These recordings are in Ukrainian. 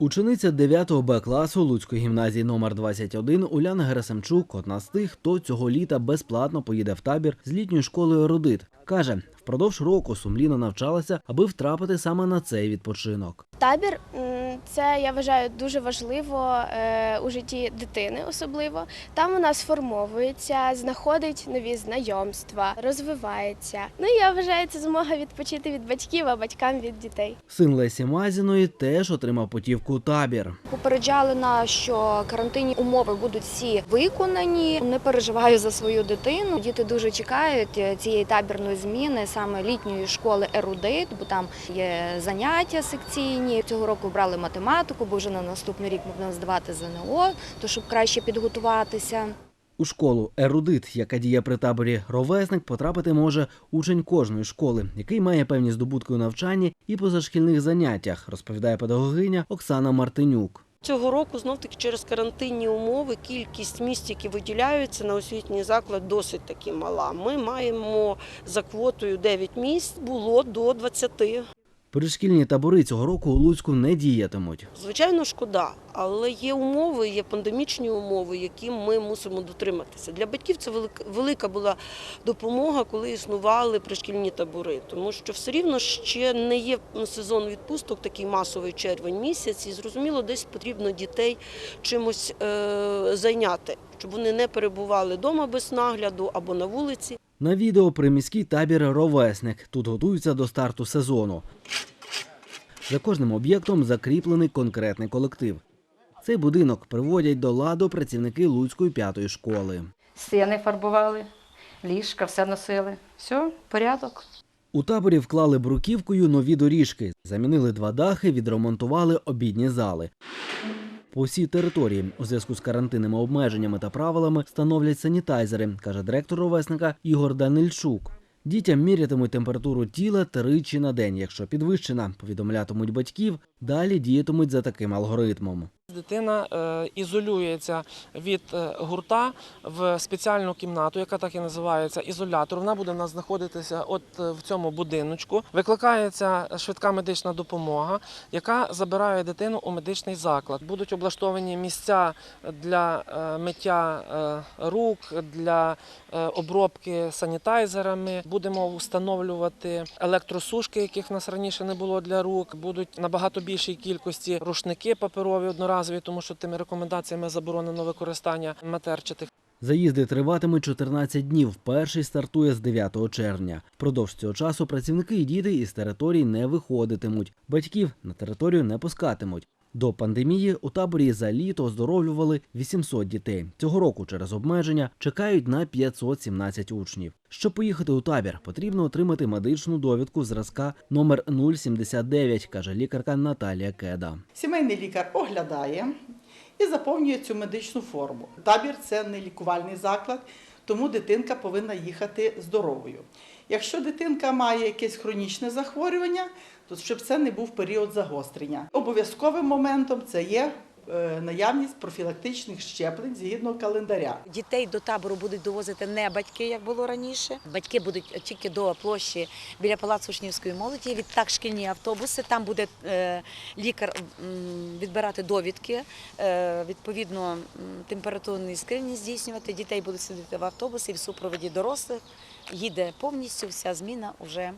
Учениця 9 Б класу Луцької гімназії номер 21 Уляна Герасимчук одна з тих, хто цього літа безплатно поїде в табір з літньої школи Родит. Каже, впродовж року сумлінно навчалася, аби втрапити саме на цей відпочинок. Табір це я вважаю дуже важливо е, у житті дитини, особливо. Там вона сформовується, знаходить нові знайомства, розвивається. Ну і я вважаю, це змога відпочити від батьків, а батькам від дітей. Син Лесі Мазіної теж отримав путівку табір. Попереджали нас, що карантинні умови будуть всі виконані. Не переживаю за свою дитину. Діти дуже чекають е, цієї табірної зміни, саме літньої школи Ерудит, бо там є заняття секційні. Цього року брали математику, бо вже на наступний рік можна здавати ЗНО, то щоб краще підготуватися. У школу Ерудит, яка діє при таборі Ровесник, потрапити може учень кожної школи, який має певні здобутки у навчанні і позашкільних заняттях, розповідає педагогиня Оксана Мартинюк. Цього року знов таки через карантинні умови кількість місць, які виділяються на освітній заклад, досить таки мала. Ми маємо за квотою 9 місць, було до 20. Перешкільні табори цього року у Луцьку не діятимуть. Звичайно, шкода, але є умови, є пандемічні умови, які ми мусимо дотриматися. Для батьків це велика, була допомога, коли існували пришкільні табори, тому що все рівно ще не є сезон відпусток, такий масовий червень місяць, і зрозуміло, десь потрібно дітей чимось е, зайняти, щоб вони не перебували вдома без нагляду або на вулиці. На відео приміський табір Ровесник. Тут готуються до старту сезону. За кожним об'єктом закріплений конкретний колектив. Цей будинок приводять до ладу працівники Луцької п'ятої школи. Стіни фарбували, ліжка, все носили. Все, порядок. У таборі вклали бруківкою нові доріжки, замінили два дахи, відремонтували обідні зали. По всій території у зв'язку з карантинними обмеженнями та правилами становлять санітайзери, каже директор ровесника Ігор Данильчук. Дітям мірятимуть температуру тіла тричі на день. Якщо підвищена, повідомлятимуть батьків, далі діятимуть за таким алгоритмом. Дитина е, ізолюється від е, гурта в спеціальну кімнату, яка так і називається ізолятор. Вона буде в нас знаходитися от е, в цьому будиночку. Викликається швидка медична допомога, яка забирає дитину у медичний заклад. Будуть облаштовані місця для миття рук, для обробки санітайзерами. Будемо встановлювати електросушки, яких в нас раніше не було для рук. Будуть набагато більшій кількості рушники паперові одноразові, тому що тими рекомендаціями заборонено використання матерчатих. Заїзди триватимуть 14 днів. Перший стартує з 9 червня. Впродовж цього часу працівники і діти із територій не виходитимуть. Батьків на територію не пускатимуть. До пандемії у таборі за літо оздоровлювали 800 дітей. Цього року через обмеження чекають на 517 учнів. Щоб поїхати у табір, потрібно отримати медичну довідку зразка номер 079, каже лікарка Наталія Кеда. Сімейний лікар оглядає і заповнює цю медичну форму. Табір це не лікувальний заклад, тому дитинка повинна їхати здоровою. Якщо дитинка має якесь хронічне захворювання, то щоб це не був період загострення. Обов'язковим моментом це є наявність профілактичних щеплень згідно календаря. Дітей до табору будуть довозити не батьки, як було раніше. Батьки будуть тільки до площі біля палацу учнівської молоді. Відтак шкільні автобуси. Там буде е, лікар відбирати довідки, е, відповідно м, температурний скринінг здійснювати. Дітей будуть сидіти в автобусі в супроводі дорослих. Їде повністю вся зміна вже е,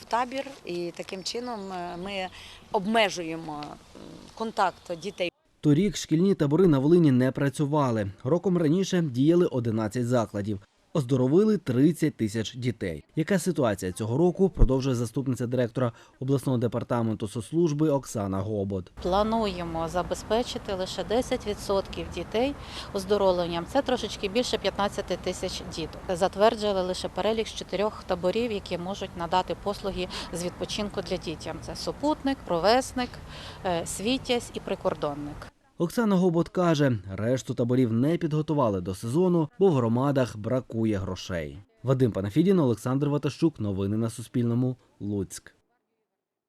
в табір, і таким чином е, ми обмежуємо м, контакт дітей. Торік шкільні табори на Волині не працювали. Роком раніше діяли 11 закладів. Оздоровили 30 тисяч дітей. Яка ситуація цього року? Продовжує заступниця директора обласного департаменту соцслужби Оксана Гобот. Плануємо забезпечити лише 10% дітей оздоровленням. Це трошечки більше 15 тисяч діток. Затверджували лише перелік з чотирьох таборів, які можуть надати послуги з відпочинку для дітям. Це супутник, провесник, е, світязь і прикордонник. Оксана Гобот каже, решту таборів не підготували до сезону, бо в громадах бракує грошей. Вадим Панафідін, Олександр Ватащук. Новини на Суспільному. Луцьк.